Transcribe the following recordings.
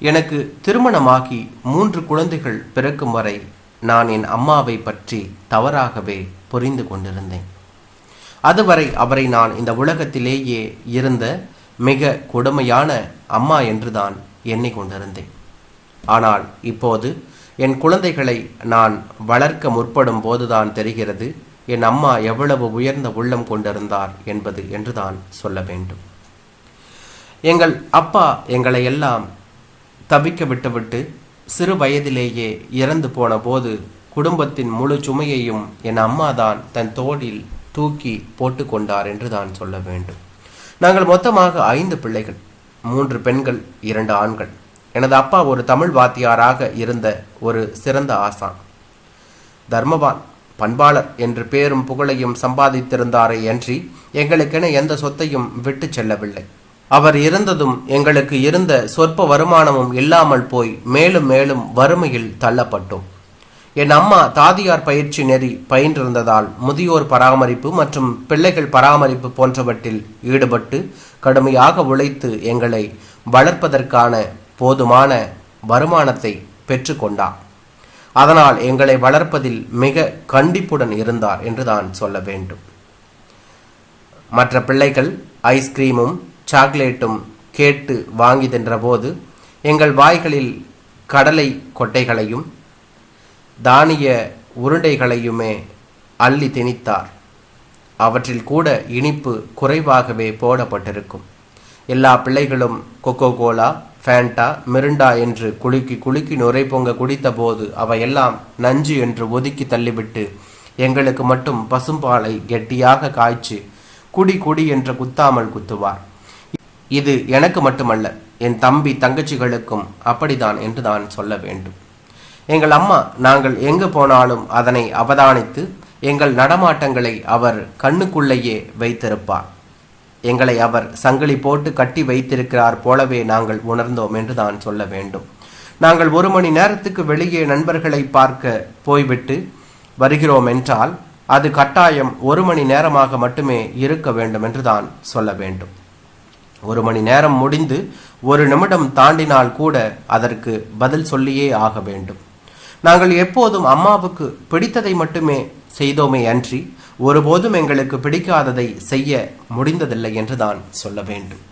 எனக்கு திருமணமாகி மூன்று குழந்தைகள் பிறக்கும் வரை நான் என் அம்மாவை பற்றி தவறாகவே புரிந்து கொண்டிருந்தேன். அதுவரை அவரை நான் இந்த உலகத்திலேயே இருந்த மிக கொடுமையான அம்மா என்றுதான் எண்ணிக்கொண்டிருந்தேன் ஆனால் இப்போது என் குழந்தைகளை நான் வளர்க்க முற்படும் போதுதான் தெரிகிறது என் அம்மா எவ்வளவு உயர்ந்த உள்ளம் கொண்டிருந்தார் என்பது என்றுதான் சொல்ல வேண்டும். எங்கள் அப்பா எங்களை எல்லாம் தவிக்க விட்டுவிட்டு சிறு வயதிலேயே இறந்து போன போது குடும்பத்தின் முழு சுமையையும் என் அம்மா தான் தன் தோளில் தூக்கி போட்டுக்கொண்டார் என்று தான் சொல்ல வேண்டும். நாங்கள் மொத்தமாக ஐந்து பிள்ளைகள் மூன்று பெண்கள் இரண்டு ஆண்கள். எனது அப்பா ஒரு தமிழ் வாத்தியாராக இருந்த ஒரு சிறந்த ஆசான். தர்மவான் பண்பாளர் என்று பேரும் புகழையும் சம்பாதித்திருந்தாரே அன்றி எங்களுக்கென எந்த சொத்தையும் விட்டு செல்லவில்லை. அவர் இருந்ததும் எங்களுக்கு இருந்த சொற்ப வருமானமும் இல்லாமல் போய் மேலும் மேலும் வறுமையில் தள்ளப்பட்டோம். என் அம்மா தாதியார் பயிற்சி நெறி பயின்றிருந்ததால் முதியோர் பராமரிப்பு மற்றும் பிள்ளைகள் பராமரிப்பு போன்றவற்றில் ஈடுபட்டு கடுமையாக உழைத்து எங்களை வளர்ப்பதற்கான போதுமான வருமானத்தை பெற்றுக்கொண்டார் அதனால் எங்களை வளர்ப்பதில் மிக கண்டிப்புடன் இருந்தார் என்று தான் சொல்ல வேண்டும். மற்ற பிள்ளைகள் ஐஸ்கிரீமும் சாக்லேட்டும் கேட்டு வாங்கி தின்றபோது எங்கள் வாய்களில் கடலை கொட்டைகளையும் தானிய உருண்டைகளையுமே அள்ளி திணித்தார். அவற்றில் கூட இனிப்பு குறைவாகவே போடப்பட்டிருக்கும். எல்லா பிள்ளைகளும் கொக்கோ கோலா ஃபேண்டா மிருண்டா என்று குலுக்கி குலுக்கி நுரை பொங்க குடித்தபோது அவையெல்லாம் நஞ்சு என்று ஒதுக்கி தள்ளிவிட்டு எங்களுக்கு மட்டும் பசும்பாலை கெட்டியாக காய்ச்சி குடி குடி என்று குத்தாமல் குத்துவார். இது எனக்கு மட்டுமல்ல என் தம்பி தங்கச்சிகளுக்கும் அப்படிதான் என்று தான் சொல்ல வேண்டும். எங்கள் அம்மா நாங்கள் எங்கு போனாலும் அதனை அவதானித்து எங்கள் நடமாட்டங்களை அவர் கண்ணுக்குள்ளேயே வைத்திருப்பார். எங்களை அவர் சங்கிலி போட்டு கட்டி வைத்திருக்கிறார் போலவே நாங்கள் உணர்ந்தோம் என்று தான் சொல்ல வேண்டும். நாங்கள் ஒரு மணி நேரத்துக்கு வெளியே நண்பர்களை பார்க்க போய்விட்டு வருகிறோம் என்றால் அது கட்டாயம் ஒரு மணி நேரமாக மட்டுமே இருக்க வேண்டும் என்று தான் சொல்ல வேண்டும். ஒரு மணி நேரம் முடிந்து ஒரு நிமிடம் தாண்டினால் கூட அதற்கு பதில் சொல்லியே ஆக வேண்டும். நாங்கள் எப்போதும் அம்மாவுக்கு பிடித்ததை மட்டுமே செய்தோமே அன்றி ஒருபோதும் எங்களுக்கு பிடிக்காததை செய்ய முடிந்ததில்லை என்று தான் சொல்ல வேண்டும்.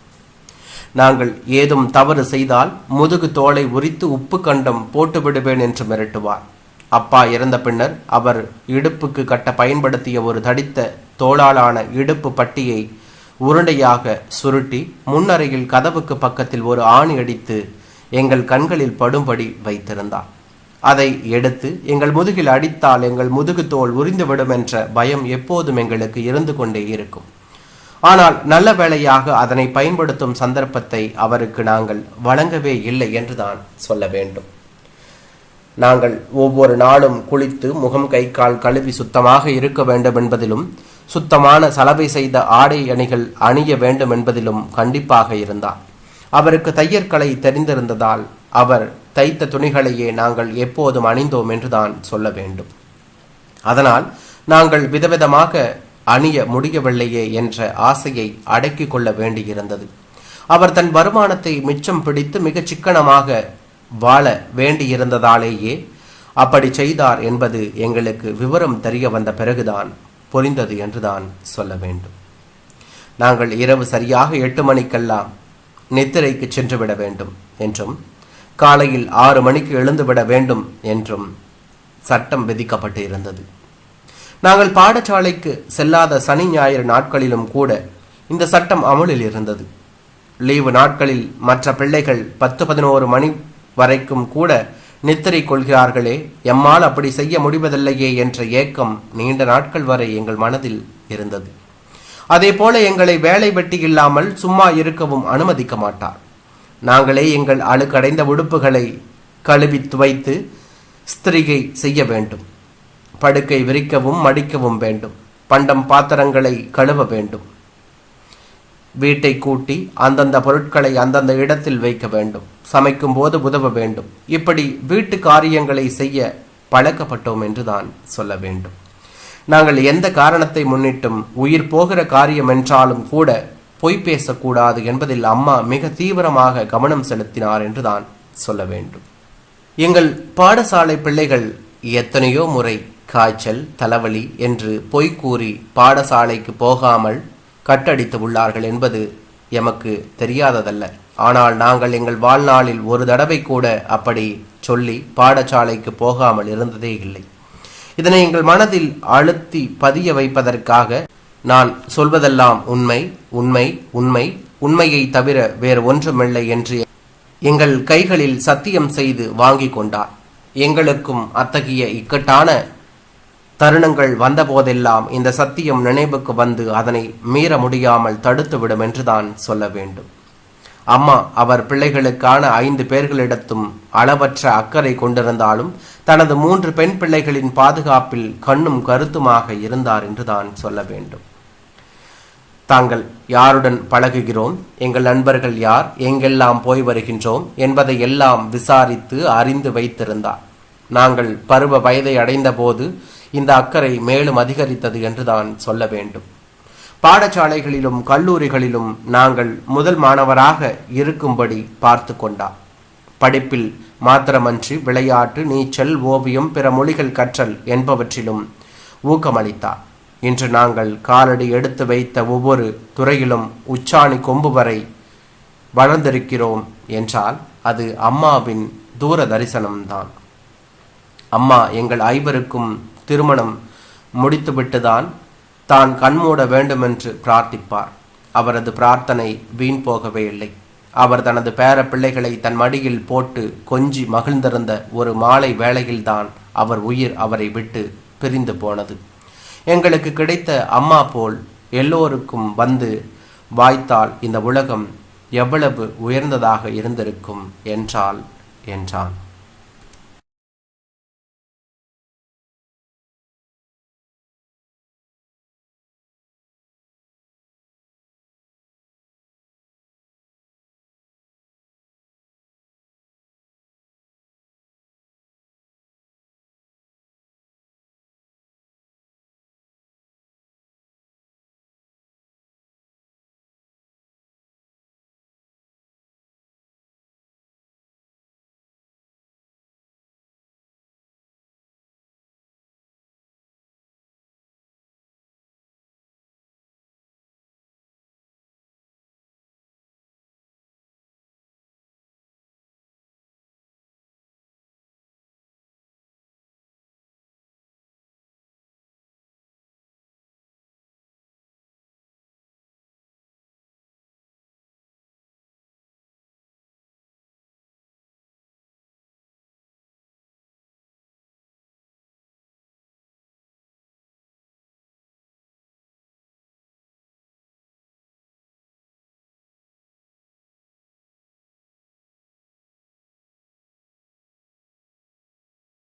நாங்கள் ஏதும் தவறு செய்தால் முதுகு தோலை உரித்து உப்பு கண்டம் போட்டு விடுவேன் என்று மிரட்டுவார். அப்பா இறந்த பின்னர் அவர் இடுப்புக்கு கட்ட பயன்படுத்திய ஒரு தடித்த தோளாலான இடுப்பு பட்டியை உருண்டையாக சுருட்டி முன்னறையில் கதவுக்கு பக்கத்தில் ஒரு ஆணி அடித்து எங்கள் கண்களில் படும்படி வைத்திருந்தார். அதை எடுத்து எங்கள் முதுகில் அடித்தால் எங்கள் முதுகு தோல் உறிந்துவிடும் என்ற பயம் எப்போதும் எங்களுக்கு இருந்து கொண்டே இருக்கும். ஆனால் நல்ல வேளையாக அதனை பயன்படுத்தும் சந்தர்ப்பத்தை அவருக்கு நாங்கள் வழங்கவே இல்லை என்றுதான் சொல்ல வேண்டும். நாங்கள் ஒவ்வொரு நாளும் குளித்து முகம் கை கால் கழுவி சுத்தமாக இருக்க வேண்டும் என்பதிலும் சுத்தமான சலவை செய்த ஆடை அணிகள் அணிய வேண்டும் என்பதிலும் கண்டிப்பாக இருந்தார். அவருக்கு தையற்கலை தெரிந்திருந்ததால் அவர் தைத்த துணிகளையே நாங்கள் எப்போதும் அணிந்தோம் என்றுதான் சொல்ல வேண்டும். அதனால் நாங்கள் விதவிதமாக அணிய முடியவில்லையே என்ற ஆசையை அடக்கிக் கொள்ள வேண்டியிருந்தது. அவர் தன் வருமானத்தை மிச்சம் பிடித்து மிகச் சிக்கனமாக வாழ வேண்டியிருந்ததாலேயே அப்படி செய்தார் என்பது எங்களுக்கு விவரம் தெரிய வந்த பிறகுதான். புரிந்தது என்றுதான் சொல்ல வேண்டும். நாங்கள் இரவு சரியாக எட்டு மணிக்கெல்லாம் நித்திரைக்கு சென்று விட வேண்டும் என்றும் காலையில் ஆறு மணிக்கு எழுந்துவிட வேண்டும் என்றும் சட்டம் விதிக்கப்பட்டு இருந்தது நாங்கள் பாடசாலைக்கு செல்லாத சனி ஞாயிறு நாட்களிலும் கூட இந்த சட்டம் அமலில் இருந்தது. லீவு நாட்களில் மற்ற பிள்ளைகள் பத்து பதினோரு மணி வரைக்கும் கூட நித்திரை கொள்கிறார்களே எம்மால் அப்படி செய்ய முடிவதில்லையே என்ற ஏக்கம் நீண்ட நாட்கள் வரை எங்கள் மனதில் இருந்தது. அதே போல எங்களை வேலை வெட்டி இல்லாமல் சும்மா இருக்கவும் அனுமதிக்க மாட்டார். நாங்களே எங்கள் அழுக்கடைந்த உடுப்புகளை கழுவி துவைத்து ஸ்திரிகை செய்ய வேண்டும். படுக்கை விரிக்கவும் மடிக்கவும் வேண்டும். பண்டம் பாத்திரங்களை கழுவ வேண்டும். வீட்டை கூட்டி அந்தந்த பொருட்களை அந்தந்த இடத்தில் வைக்க வேண்டும். சமைக்கும் போது உதவ வேண்டும். இப்படி வீட்டு காரியங்களை செய்ய பழக்கப்பட்டோம் என்றுதான் சொல்ல வேண்டும். நாங்கள் எந்த காரணத்தை முன்னிட்டும் உயிர் போகிற காரியம் என்றாலும் கூட பொய் பேசக்கூடாது என்பதில் அம்மா மிக தீவிரமாக கவனம் செலுத்தினார் என்றுதான் சொல்ல வேண்டும். எங்கள் பாடசாலை பிள்ளைகள் எத்தனையோ முறை காய்ச்சல் தலைவலி என்று பொய் கூறி பாடசாலைக்கு போகாமல் கட்டடித்து உள்ளார்கள் என்பது எமக்கு தெரியாததல்ல. ஆனால் நாங்கள் எங்கள் வாழ்நாளில் ஒரு தடவை கூட அப்படி சொல்லி பாடசாலைக்கு போகாமல் இருந்ததே இல்லை. இதனை எங்கள் மனதில் அழுத்தி பதிய வைப்பதற்காக நான் சொல்வதெல்லாம் உண்மை உண்மை உண்மை உண்மையை தவிர வேறு ஒன்றுமில்லை என்று எங்கள் கைகளில் சத்தியம் செய்து வாங்கி கொண்டார். எங்களுக்கும் அத்தகைய இக்கட்டான தருணங்கள் வந்தபோதெல்லாம் இந்த சத்தியம் நினைவுக்கு வந்து அதனை மீற முடியாமல் தடுத்துவிடும் என்றுதான் சொல்ல வேண்டும். அம்மா அவர் பிள்ளைகளுக்கான ஐந்து பேர்களிடத்தும் அளவற்ற அக்கறை கொண்டிருந்தாலும் தனது மூன்று பெண் பிள்ளைகளின் பாதுகாப்பில் கண்ணும் கருத்துமாக இருந்தார் என்றுதான் சொல்ல வேண்டும். தாங்கள் யாருடன் பழகுகிறோம்? எங்கள் நண்பர்கள் யார்? எங்கெல்லாம் போய் வருகின்றோம்? என்பதை எல்லாம் விசாரித்து அறிந்து வைத்திருந்தார். நாங்கள் பருவ வயதை அடைந்தபோது இந்த அக்கறை மேலும் அதிகரித்தது என்றுதான் சொல்ல வேண்டும். பாடசாலைகளிலும் கல்லூரிகளிலும் நாங்கள் முதல் மாணவராக இருக்கும்படி பார்த்து கொண்டார் படிப்பில் மாத்திரமன்றி விளையாட்டு நீச்சல் ஓவியம் பிற மொழிகள் கற்றல் என்பவற்றிலும் ஊக்கமளித்தார் இன்று நாங்கள் காலடி எடுத்து வைத்த ஒவ்வொரு துறையிலும் உச்சாணி கொம்பு வரை வளர்ந்திருக்கிறோம் என்றால் அது அம்மாவின் தூர தரிசனம்தான் அம்மா எங்கள் ஐவருக்கும் திருமணம் முடித்துவிட்டுதான் தான் கண்மூட வேண்டுமென்று பிரார்த்திப்பார். அவரது பிரார்த்தனை வீண் போகவே இல்லை. அவர் தனது பேர பிள்ளைகளை தன் மடியில் போட்டு கொஞ்சி மகிழ்ந்திருந்த ஒரு மாலை வேளையில்தான் அவர் உயிர் அவரை விட்டு பிரிந்து போனது. எங்களுக்கு கிடைத்த அம்மா போல் எல்லோருக்கும் வந்து வாய்த்தால் இந்த உலகம் எவ்வளவு உயர்ந்ததாக இருந்திருக்கும் என்றால் என்றான்.